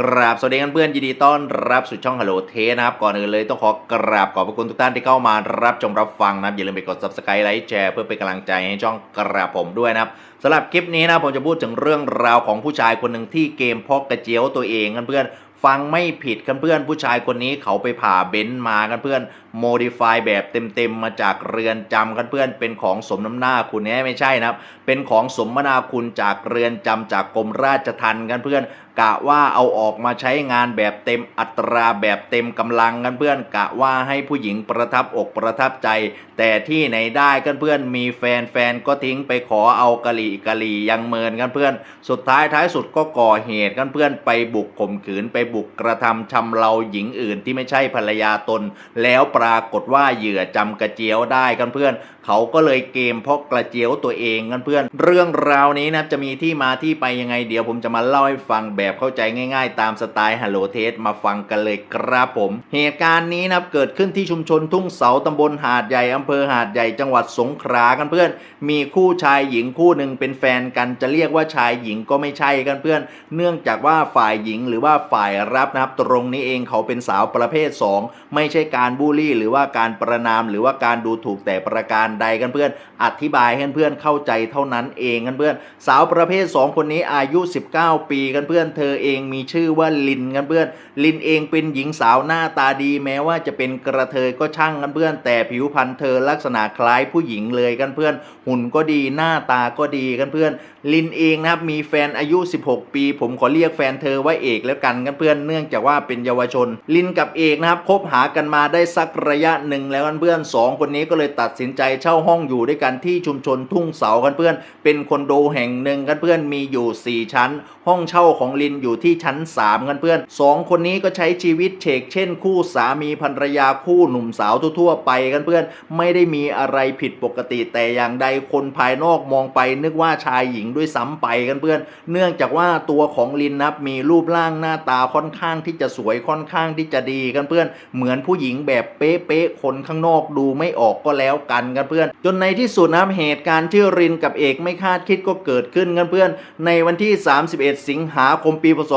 กราบสวัสดีกันเพื่อนยินดีต้อนรับสู่ช่องฮัลโหลเทนะครับ ก่อนอื่นเลยต้องขอกราบขอบพระคุณทุกท่านที่เข้ามารับชมรับฟังนะครับอย่าลืมไปกด subscribe ไลค์แชร์เพื่อเป็นกำลังใจให้ช่องกราบผมด้วยนะครับสำหรับคลิปนี้นะผมจะพูดถึงเรื่องราวของผู้ชายคนหนึ่งที่เกมพอกกระเจียวตัวเองกันเพื่อนฟังไม่ผิดกันเพื่อนผู้ชายคนนี้เขาไปผ่าเบนซ์มากันเพื่อนโมดิฟายแบบเต็มๆมาจากเรือนจำกันเพื่อนเป็นของสมน้ำหน้าคุณแน่ไม่ใช่นะครับ เป็นของสมนาคุณจากเรือนจำจากกรมราชทัณฑ์กันเพื่อนกะว่าเอาออกมาใช้งานแบบเต็มอัตราแบบเต็มกำลังกันเพื่อนกะว่าให้ผู้หญิงประทับอกประทับใจ แต่ที่ไหนได้กันเพื่อนมีแฟนแฟนก็ทิ้งไปขอเอากะหรี่กะหรี่ยังเมินกันเพื่อน สุดท้ายท้ายสุดก็ก่อเหตุกันเพื่อนไปบุกข่มขืนไปบุกกระทำชำเราหญิงอื่นที่ไม่ใช่ภรรยาตน แล้วปรากฏว่าเหยื่อจำกระเจียวได้กันเพื่อน เขาก็เลยเกมเพราะกระเจียวตัวเองกันเพื่อน เรื่องราวนี้นะจะมีที่มาที่ไปยังไงเดี๋ยวผมจะมาเล่าให้ฟังแบบเข้าใจง่ายๆ ตามสไตล์ฮัลโหลเทสมาฟังกันเลยครับผม เหตุการณ์นี้นะครับเกิดขึ้นที่ชุมชนทุ่งเสาตำบลหาดใหญ่อำเภอหาดใหญ่จังหวัดสงขลากันเพื่อน มีคู่ชายหญิงคู่หนึ่งเป็นแฟนกันจะเรียกว่าชายหญิงก็ไม่ใช่กันเพื่อน เนื่องจากว่าฝ่ายหญิงหรือว่าฝ่ายรับนะครับ ตรงนี้เองเขาเป็นสาวประเภท 2 ไม่ใช่การบูลลี่ หรือว่าการประนามหรือว่าการดูถูกแต่ประการใดกันเพื่อน อธิบายให้เพื่อนเข้าใจเท่านั้นเองกันเพื่อน สาวประเภท 2 คนนี้อายุ 19 ปีกันเพื่อนเธอเองมีชื่อว่าลินกันเพื่อน ลินเองเป็นหญิงสาวหน้าตาดีแม้ว่าจะเป็นกระเทยก็ช่างกันเพื่อน แต่ผิวพรรณเธอลักษณะคล้ายผู้หญิงเลยกันเพื่อน หุ่นก็ดีหน้าตาก็ดีกันเพื่อน ลินเองนะครับมีแฟนอายุ 16 ปี ผมขอเรียกแฟนเธอว่าเอกแล้วกันกันเพื่อนเนื่องจากว่าเป็นเยาวชน ลินกับเอกนะครับคบหากันมาได้สักระยะหนึ่งแล้วกันเพื่อนสองคนนี้ก็เลยตัดสินใจเช่าห้องอยู่ด้วยกันที่ชุมชนทุ่งเสากันเพื่อน เป็นคอนโดแห่งหนึ่งกันเพื่อนมีอยู่ 4 ชั้น ห้องเช่าของลินอยู่ที่ชั้น 3 กันเพื่อนสองคนนี้ก็ใช้ชีวิตเฉกเช่น คู่สามีภรรยาคู่หนุ่มสาวทั่วๆไปกันเพื่อน ไม่ได้มีอะไรผิดปกติแต่อย่างใดคนภายนอกมองไป นึกว่าชายหญิงด้วยซ้ำไปกันเพื่อน เนื่องจากว่าตัวของลินนับมีรูปร่างหน้าตาค่อนข้างที่จะสวยค่อนข้างที่จะดีกันเพื่อน เหมือนผู้หญิงแบบเป๊ะๆคนข้างนอกดูไม่ออกก็แล้วกันกันเพื่อน จนในที่สุดนะเหตุการณ์ที่รินกับเอกไม่คาดคิดก็เกิดขึ้นกันเพื่อน ในวันที่ 31 สิงหาคมปีพศ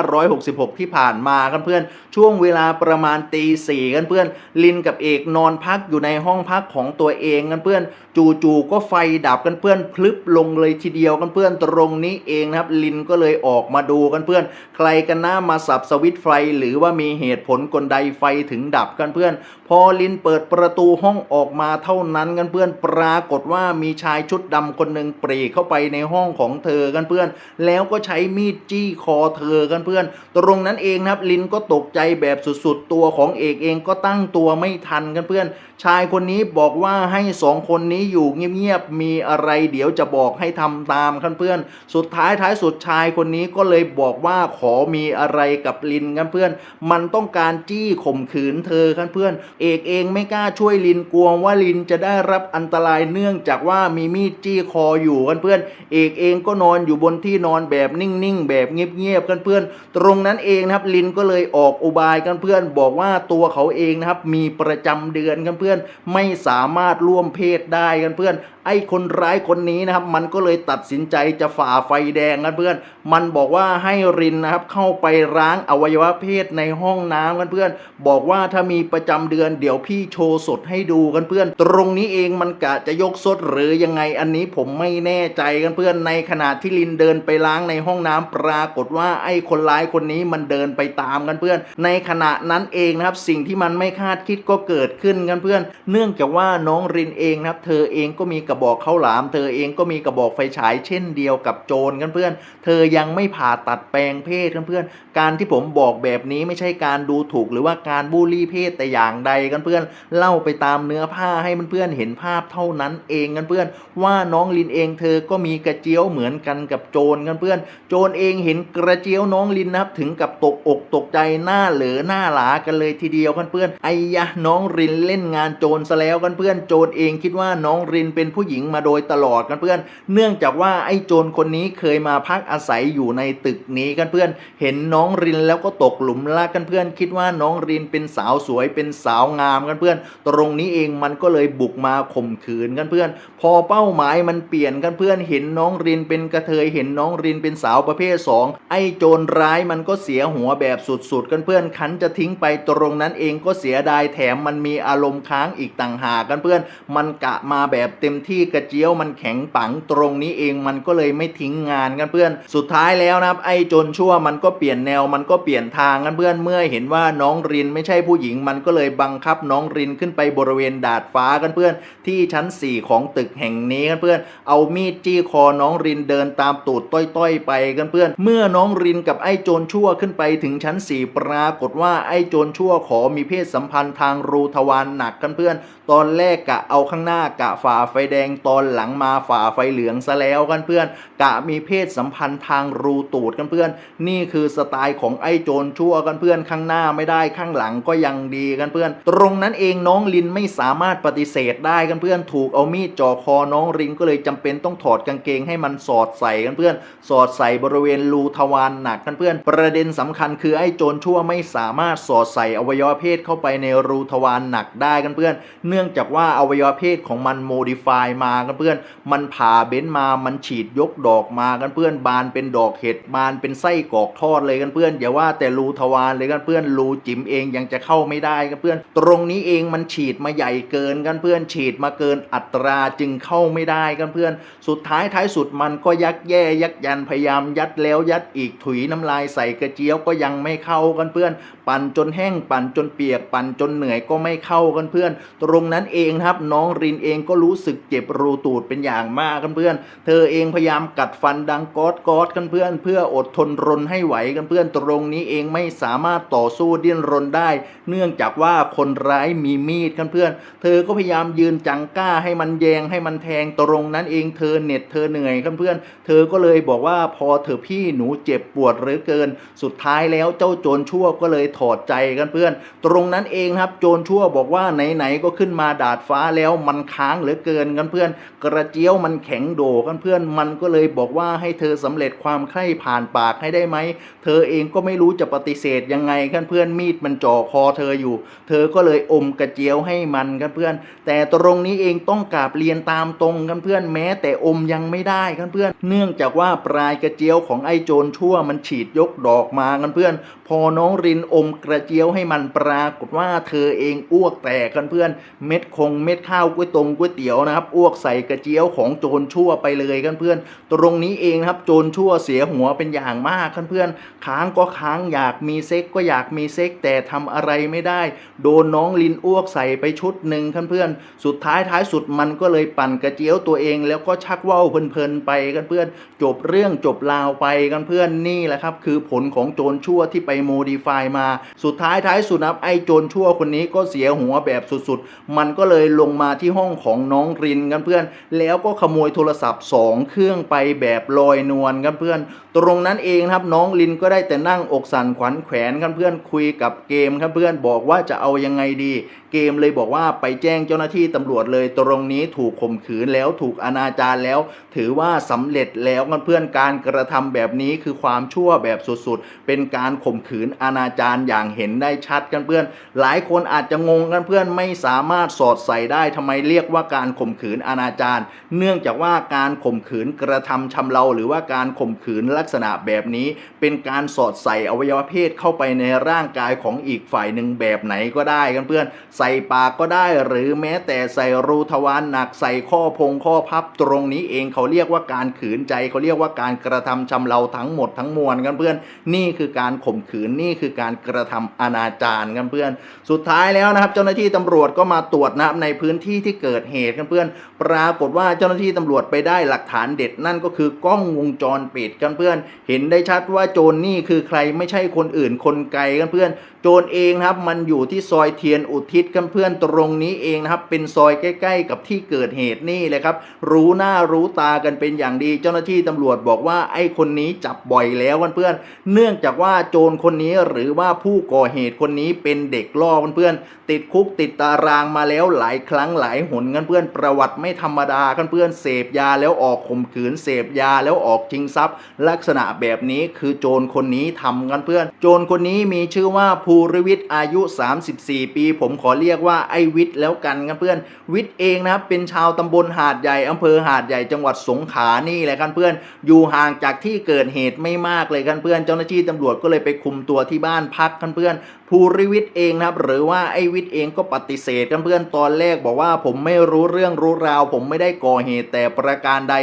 2566 ที่ผ่านมากันเพื่อน ช่วงเวลาประมาณตีสี่กันเพื่อน ลินกับเอกนอนพักอยู่ในห้องพักของตัวเองกันเพื่อน จู่ๆก็ไฟดับกันเพื่อน พลึบลงเลยทีเดียวกันเพื่อนตรงนี้เองนะครับ ลินก็เลยออกมาดูกันเพื่อน ใครกันหน้ามาสับสวิตช์ไฟ หรือว่ามีเหตุผลกลใดไฟถึงดับกันเพื่อน พอลินเปิดประตูห้องออกมาเท่านั้นกันเพื่อนปรากฏว่ามีชายชุดดำคนหนึ่งปรีเข้าไปในห้องของเธอกันเพื่อน แล้วก็ใช้มีดจี้คอเธอกันเพื่อน ตรงนั้นเองนะครับลินก็ตกใจแบบสุดๆ ตัวของเอกเองก็ตั้งตัวไม่ทันกันเพื่อน ชายคนนี้บอกว่าให้สองคนนี้อยู่เงียบๆมีอะไรเดี๋ยวจะบอกให้ทำตามกันเพื่อน สุดท้ายท้ายสุดชายคนนี้ก็เลยบอกว่าขอมีอะไรกับลินกันเพื่อน มันต้องการจี้ข่มขืนเธอกันเพื่อน เอกเองไม่กล้าช่วยลินกลัวว่าลินจะได้รับอันตรายเนื่องจากว่ามีมีดจี้คออยู่กันเพื่อน เอกเองก็นอนอยู่บนที่นอนแบบนิ่งๆแบบเงียบๆกันเพื่อนตรงนั้นเองนะครับลินก็เลยออกอุบายกันเพื่อน บอกว่าตัวเขาเองนะครับมีประจำเดือนกันเพื่อน ไม่สามารถร่วมเพศได้กันเพื่อนไอ้คนร้ายคนนี้นะครับ มันก็เลยตัดสินใจจะฝ่าไฟแดงกันเพื่อน มันบอกว่าให้รินนะครับเข้าไปล้างอวัยวะเพศในห้องน้ำกันเพื่อน บอกว่าถ้ามีประจำเดือนเดี๋ยวพี่โชว์สดให้ดูกันเพื่อน ตรงนี้เองมันกะจะยกสดหรือยังไงอันนี้ผมไม่แน่ใจกันเพื่อน ในขณะที่ลินเดินไปล้างในห้องน้ำปรากฏว่าไอ้คนร้ายคนนี้มันเดินไปตามกันเพื่อน ในขณะนั้นเองนะครับสิ่งที่มันไม่คาดคิดก็เกิดขึ้นกันเพื่อน เนื่องจากว่าน้องรินเองนะครับ เธอเองก็มีกระบอกข้าวหลาม เธอเองก็มีกระบอกไฟฉายเช่นเดียวกับโจรกันเพื่อน เธอยังไม่ผ่าตัดแปลงเพศกันเพื่อน การที่ผมบอกแบบนี้ไม่ใช่การดูถูกหรือว่าการบูลลี่เพศแต่อย่างใดกันเพื่อน เล่าไปตามเนื้อผ้าให้เพื่อนๆเห็นภาพเท่านั้นเองกันเพื่อน ว่าน้องลินเองเธอก็มีกระเจียวเหมือนกันกับโจรกันเพื่อน โจรเองเห็นกระเจียวน้องลินนะครับถึงกับตกอกตกใจหน้าเหลือหน้าหลากันเลยทีเดียวกันเพื่อนไอ้ยะน้องรินเล่นงานโจรซะแล้วกันเพื่อนโจรเองคิดว่าน้องรินเป็นผู้ผู้หญิงมาโดยตลอดกันเพื่อน เนื่องจากว่าไอ้โจรคนนี้เคยมาพักอาศัยอยู่ในตึกนี้กันเพื่อน เห็นน้องรินแล้วก็ตกหลุมรักกันเพื่อน คิดว่าน้องรินเป็นสาวสวยเป็นสาวงามกันเพื่อน ตรงนี้เองมันก็เลยบุกมาข่มขืนกันเพื่อน พอเป้าหมายมันเปลี่ยนกันเพื่อน เห็นน้องรินเป็นกระเทยเห็นน้องรินเป็นสาวประเภทสองไอ้โจรร้ายมันก็เสียหัวแบบสุดๆ กันเพื่อนคันจะทิ้งไปตรงนั้นเองก็เสียดายแถมมันมีอารมณ์ค้างอีกต่างหากกันเพื่อน มันกะมาแบบเต็มที่กระเจียวมันแข็งปังตรงนี้เองมันก็เลยไม่ทิ้งงานกันเพื่อน สุดท้ายแล้วนะครับไอ้โจรชั่วมันก็เปลี่ยนแนวมันก็เปลี่ยนทางกันเพื่อนเมื่อเห็นว่าน้องรินไม่ใช่ผู้หญิงมันก็เลยบังคับน้องรินขึ้นไปบริเวณดาดฟ้ากันเพื่อน ที่ชั้น 4 ของตึกแห่งนี้กันเพื่อน เอามีดจี้คอน้องรินเดินตามตูดต้อยๆ ไปกันเพื่อน เมื่อน้องรินกับไอ้โจรชั่วขึ้นไปถึงชั้น 4 ปรากฏว่าไอ้โจรชั่วขอมีเพศสัมพันธ์ทางรูทวารหนักกันเพื่อน ตอนแรกกะเอาข้างหน้ากะฝ่าไฟแดงงตอนหลังมาฝ่าไฟเหลืองซะแล้วกันเพื่อน กะมีเพศสัมพันธ์ทางรูตูดกันเพื่อน นี่คือสไตล์ของไอ้โจรชั่วกันเพื่อนข้างหน้าไม่ได้ข้างหลังก็ยังดีกันเพื่อน ตรงนั้นเองน้องลินไม่สามารถปฏิเสธได้กันเพื่อน ถูกเอามีดจ่อคอน้องรินก็เลยจำเป็นต้องถอดกางเกงให้มันสอดใส่กันเพื่อน สอดใส่บริเวณรูทวารหนักกันเพื่อน ประเด็นสำคัญคือไอ้โจรชั่วไม่สามารถสอดใส่อวัยวะเพศเข้าไปในรูทวารหนักได้กันเพื่อน เนื่องจากว่าอวัยวะเพศของมันโมดิฟายมากันเพื่อน มันผ่าเบ้นมา มันฉีดยกดอกมากันเพื่อน บานเป็นดอกเห็ด บานเป็นไส้กรอกทอดเลยกันเพื่อน อย่าว่าแต่รูทวารเลยกันเพื่อน รูจิ๋มเองยังจะเข้าไม่ได้กันเพื่อน ตรงนี้เองมันฉีดมาใหญ่เกินกันเพื่อน ฉีดมาเกินอัตราจึงเข้าไม่ได้กันเพื่อน สุดท้ายท้ายสุดมันก็ยักแย่ยักยันพยายามยัดแล้วยัดอีกถุยน้ำลายใส่กระเจี๊ยวก็ยังไม่เข้ากันเพื่อน ปั่นจนแห้งปั่นจนเปียกปั่นจนเหนื่อยก็ไม่เข้ากันเพื่อน ตรงนั้นเองนะครับน้องรินเองก็รู้สึกเจ็บบรูตูดเป็นอย่างมากกันเพื่อน เธอเองพยายามกัดฟันดังกอดกอดกันเพื่อน เพื่ออดทนรนให้ไหวกันเพื่อนตรงนี้เองไม่สามารถต่อสู้ดิ้นรนได้ เนื่องจากว่าคนร้ายมีมีดกันเพื่อน เธอก็พยายามยืนจังก้าให้มันแยงให้มันแทงตรงนั้นเองเธอเหน็ดเธอเหนื่อยกันเพื่อน เธอก็เลยบอกว่าพอเธอพี่หนูเจ็บปวดเหลือเกิน สุดท้ายแล้วเจ้าโจรชั่วก็เลยถอดใจกันเพื่อน ตรงนั้นเองครับโจรชั่วบอกว่าไหนๆก็ขึ้นมาดาดฟ้าแล้วมันค้างเหลือเกินกันเพื่อนกระเจียวมันแข็งโดกันเพื่อนมันก็เลยบอกว่าให้เธอสำเร็จความใคร่ผ่านปากให้ได้ไหมเธอเองก็ไม่รู้จะปฏิเสธยังไงกันเพื่อนมีดมันจ่อคอเธออยู่ เธอก็เลยอมกระเจียวให้มันกันเพื่อน แต่ตรงนี้เองต้องกราบเรียนตามตรงกันเพื่อนแม้ แต่อมยังไม่ได้กันเพื่อน เนื่องจากว่าปลายกระเจียวของไอ้โจรชั่วมันฉีดยกดอกมากันเพื่อน พอน้องรินอมกระเจียวให้มันปรากฏว่าเธอเองอ้วกแตกกันเพื่อน เม็ดคงเม็ดข้าวก๋วยตงก๋วยเตี๋ยวนะครับอ้วกใส่กระเจียวของโจรชั่วไปเลยกันเพื่อน ตรงนี้เองนะครับโจรชั่วเสียหัวเป็นอย่างมากกันเพื่อนค้างก็ค้างอยากมีเซ็กก็อยากมีเซ็กแต่ทำอะไรไม่ได้ โดนน้องลินอ้วกใส่ไปชุดหนึ่งกันเพื่อน สุดท้ายท้ายสุดมันก็เลยปั่นกระเจียวตัวเอง แล้วก็ชักว่าวเพลินๆไปกันเพื่อน จบเรื่องจบราวไปกันเพื่อนนี่แหละครับ คือผลของโจรชั่วที่ไปโมดิฟายมา สุดท้ายท้ายสุดนะครับไอ้โจรชั่วคนนี้ก็เสียหัวแบบสุดๆ มันก็เลยลงมาที่ห้องของน้องรินกันเพื่อน แล้วก็ขโมยโทรศัพท์สองเครื่องไปแบบลอยนวลกันเพื่อน ตรงนั้นเองครับน้องลินก็ได้แต่นั่งอกสั่นขวัญแขวนกันเพื่อนคุยกับเกมครับเพื่อนบอกว่าจะเอายังไงดี เกมเลยบอกว่าไปแจ้งเจ้าหน้าที่ตำรวจเลยตรงนี้ถูกข่มขืนแล้วถูกอนาจารแล้ว ถือว่าสำเร็จแล้วกันเพื่อนการกระทำแบบนี้คือความชั่วแบบสุดๆ เป็นการข่มขืนอนาจารอย่างเห็นได้ชัดกันเพื่อน หลายคนอาจจะงงกันเพื่อนไม่สามารถสอดใส่ได้ทำไมเรียกว่าการข่มขืนอนาจารเนื่องจากว่าการข่มขืนกระทำชำเราหรือว่าการข่มขืนลักษณะแบบนี้ เป็นการสอดใส่อวัยวะเพศเข้าไปในร่างกายของอีกฝ่ายหนึ่งแบบไหนก็ได้กันเพื่อน ใส่ปากก็ได้ หรือแม้แต่ใส่รูทวารหนักใส่ข้อพงข้อพับตรงนี้เองเขาเรียกว่าการขืนใจเขาเรียกว่าการกระทำชำเราทั้งหมดทั้งมวลกันเพื่อน นี่คือการข่มขืนนี่คือการกระทำอนาจารกันเพื่อน สุดท้ายแล้วนะครับ เจ้าหน้าที่ตำรวจก็มาตรวจนะครับในพื้นที่ที่เกิดเหตุกันเพื่อนปรากฏว่าเจ้าหน้าที่ตำรวจไปได้หลักฐานเด็ดนั่นก็คือกล้องวงจรปิดกันเพื่อน เห็นได้ชัดว่าโจรนี่คือใครไม่ใช่คนอื่นคนไกลกันเพื่อน โจรเองครับมันอยู่ที่ซอยเทียนอุทิศกันเพื่อนตรงนี้เองนะครับเป็นซอยใกล้ ๆ กับที่เกิดเหตุนี่เลยครับ รู้หน้ารู้ตากันเป็นอย่างดี เจ้าหน้าที่ตำรวจบอกว่าไอ้คนนี้จับบ่อยแล้วกันเพื่อน เนื่องจากว่าโจรคนนี้หรือว่าผู้ก่อเหตุคนนี้เป็นเด็กล่อเพื่อนติดคุกติดตารางมาแล้วหลายครั้งหลายหนกันเพื่อนประวัติไม่ธรรมดากันเพื่อนเสพยาแล้วออกข่มขืนเสพยาแล้วออกชิงทรัพย์ ลักษณะแบบนี้คือโจรคนนี้ทำกันเพื่อน โจรคนนี้มีชื่อว่าภูริวิทย์อายุ 34 ปี ผมขอเรียกว่าไอวิทย์แล้วกันกันเพื่อน วิทย์เองนะครับเป็นชาวตำบลหาดใหญ่อำเภอหาดใหญ่จังหวัดสงขลานี่แหละกันเพื่อน อยู่ห่างจากที่เกิดเหตุไม่มากเลยกันเพื่อน เจ้าหน้าที่ตำรวจก็เลยไปคุมตัวที่บ้านพักกันเพื่อน ภูริวิทย์เองนะครับหรือว่าไอ้วิทย์เองก็ปฏิเสธกันเพื่อนตอนแรกบอกว่าผมไม่รู้เรื่องรู้ราว ผมไม่ได้ก่อเหตุแต่ประการใด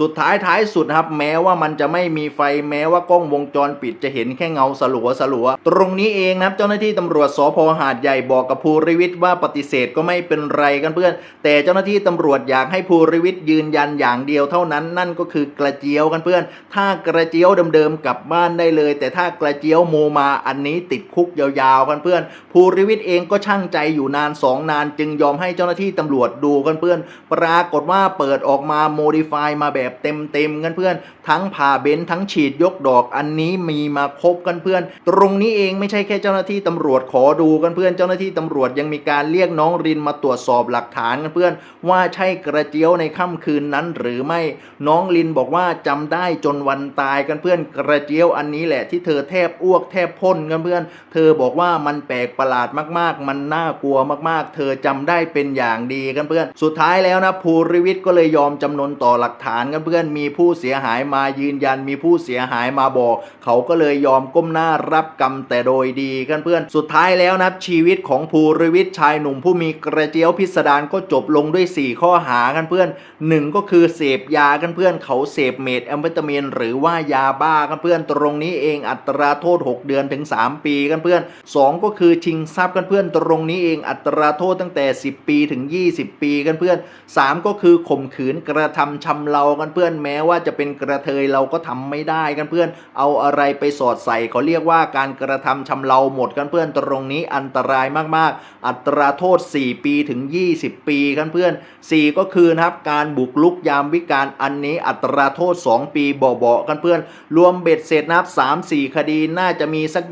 สุดท้ายท้ายสุดครับ แม้ว่ามันจะไม่มีไฟแม้ว่ากล้องวงจรปิดจะเห็นแค่เงาสลัวสลัวตรงนี้เองนะครับเจ้าหน้าที่ตำรวจสพหาดใหญ่บอกกับภูริวิทย์ว่าปฏิเสธก็ไม่เป็นไรกันเพื่อน แต่เจ้าหน้าที่ตำรวจอยากให้ภูริวิทย์ยืนยันอย่างเดียวเท่านั้นนั่นก็คือกระเจียวกันเพื่อน ถ้ากระเจียวเดิมๆกลับบ้านได้เลย แต่ถ้ากระเจียวโมมาอันนี้ติดคุกยาวๆกันเพื่อนภูริวิทย์เองก็ช่างใจอยู่นานสองนาน จึงยอมให้เจ้าหน้าที่ตำรวจดูกันเพื่อน ปรากฏว่าเปิดออกมาโมดิฟายมาแบบเต็มๆกันเพื่อน ทั้งผ่าเบนซ์ทั้งฉีดยกดอกอันนี้มีมาครบกันเพื่อน ตรงนี้เองไม่ใช่แค่เจ้าหน้าที่ตำรวจขอดูกันเพื่อนเจ้าหน้าที่ตำรวจยังมีการเรียกน้องรินมาตรวจสอบหลักฐานกันเพื่อน ว่าใช่กระเจียวในค่ำคืนนั้นหรือไม่น้องลินบอกว่าจำได้จนวันตายกันเพื่อนกระเจียวอันนี้แหละที่เธอแทบอ้วกแทบพ่นกันเพื่อน เธอบอกว่ามันแปลกประหลาดมากๆ มันน่ากลัวมากๆ เธอจำได้เป็นอย่างดีกันเพื่อน สุดท้ายแล้วนะภูริวิทย์ก็เลยยอมจำนนต่อหลักฐานกันเพื่อน มีผู้เสียหายมายืนยัน มีผู้เสียหายมาบอก เขาก็เลยยอมก้มหน้ารับกรรมแต่โดยดีกันเพื่อน สุดท้ายแล้วนะชีวิตของภูริวิทย์ชายหนุ่มผู้มีกระเจียวพิสดารก็จบลงด้วย 4 ข้อหากันเพื่อนหนึ่งก็คือเสพยากันเพื่อนเขาเสพเมทแอมเฟตามีนหรือว่ายาบ้ากันเพื่อนตรงนี้เองอัตราโทษ 6 เดือนถึง 3 ปีกันเพื่อน2 ก็คือชิงทรัพย์กันเพื่อนตรงนี้เองอัตราโทษตั้งแต่ 10 ปีถึง 20 ปีกันเพื่อน 3 ก็คือข่มขืนกระทำชำเรากันเพื่อนแม้ว่าจะเป็นกระเทยเราก็ทำไม่ได้กันเพื่อน เอาอะไรไปสอดใส่เขาเรียกว่าการกระทำชำเราหมดกันเพื่อนตรงนี้อันตรายมากๆ อัตราโทษ 4 ปีถึง 20 ปีกันเพื่อน 4 ก็คือนะครับการบุกลุกยามวิการอันนี้อัตราโทษ 2 ปีเบาๆกันเพื่อน รวมเบ็ดเสร็จนะครับ3-4 คดีน่าจะมีสัก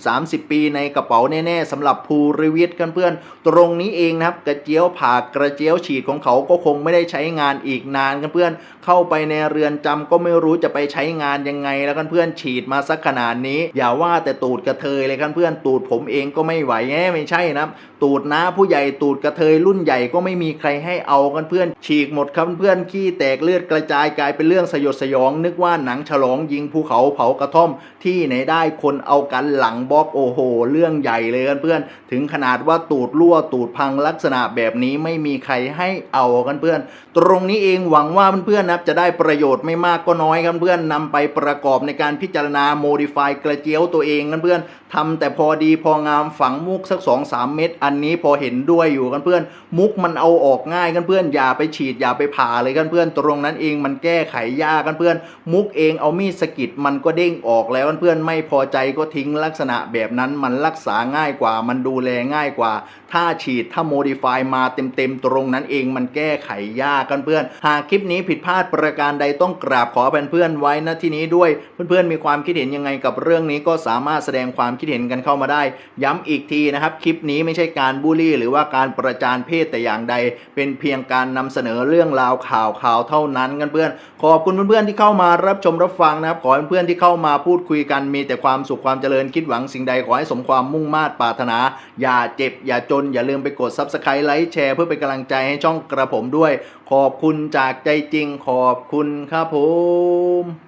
20-30 ปีในในกระเป๋าแน่ๆสำหรับภูริวิทย์กันเพื่อนตรงนี้เองนะครับกระเจียวผ่ากระเจียวฉีดของเขาก็คงไม่ได้ใช้งานอีกนานกันเพื่อนเข้าไปในเรือนจำก็ไม่รู้จะไปใช้งานยังไงแล้วกันเพื่อนฉีดมาสักขนาดนี้ อย่าว่าแต่ตูดกระเทยเลยกันเพื่อนตูดผมเองก็ไม่ไหวแง่ไม่ใช่นะตูดน้าผู้ใหญ่ตูดกระเทยรุ่นใหญ่ก็ไม่มีใครให้เอากันเพื่อนฉีกหมดครับเพื่อนขี้แตกเลือดกระจายกลายเป็นเรื่องสยดสยอง นึกว่าหนังฉลองยิงภูเขาเผากระท่อมที่ไหนได้คนเอากันหลังบล็อกโอโหเรื่องใหญ่เลยกันเพื่อนถึงขนาดว่าตูดรั่วตูดพังลักษณะแบบนี้ไม่มีใครให้เอากันเพื่อน ตรงนี้เองหวังว่าเพื่อนๆนะจะได้ประโยชน์ไม่มากก็น้อยกันเพื่อนนำไปประกอบในการพิจารณาโมดิฟายกระเจียวตัวเองกันเพื่อนทำแต่พอดีพองามฝังมุกสัก 2 3 เม็ดอันนี้พอเห็นด้วยอยู่กันเพื่อน มุกมันเอาออกง่ายกันเพื่อนอย่าไปฉีดอย่าไปผ่าเลยกันเพื่อน ตรงนั้นเองมันแก้ไขยากกันเพื่อน มุกเองเอามีดสกิดมันก็เด้งออกแล้วกันเพื่อนไม่พอใจก็ทิ้งลักษณะแบบนั้นมันรักษาง่ายกว่า มันดูแลง่ายกว่า ถ้าฉีดถ้าโมดิฟายมาเต็มๆ ตรงนั้นเองมันแก้ไขยากกันเพื่อน หากคลิปนี้ผิดพลาดประการใดต้องกราบขอเป็นเพื่อนไว้ณที่นี้ด้วย เพื่อนๆมีความคิดเห็นยังไงกับเรื่องนี้ก็สามารถแสดงความคิดเห็นกันเข้ามาได้ ย้ำอีกทีนะครับ คลิปนี้ไม่ใช่การบูลลี่ หรือว่าการประจานเพศแต่อย่างใด เป็นเพียงการนำเสนอเรื่องราวข่าวข่าวเท่านั้นกันเพื่อน ขอบคุณเพื่อนๆที่เข้ามารับชมรับฟังนะครับ ขอเพื่อนๆที่เข้ามาพูดคุยกันมีแต่ความสุขความเจริญคิดหวังสิ่งใดขอให้สมความมุ่งมา่ปรารถนา อย่าเจ็บ อย่าจน อย่าลืมไปกด Subscribe ไลค์แชร์เพื่อเป็นกำลังใจให้ช่องกระผมด้วย ขอบคุณจากใจจริงขอบคุณครับผม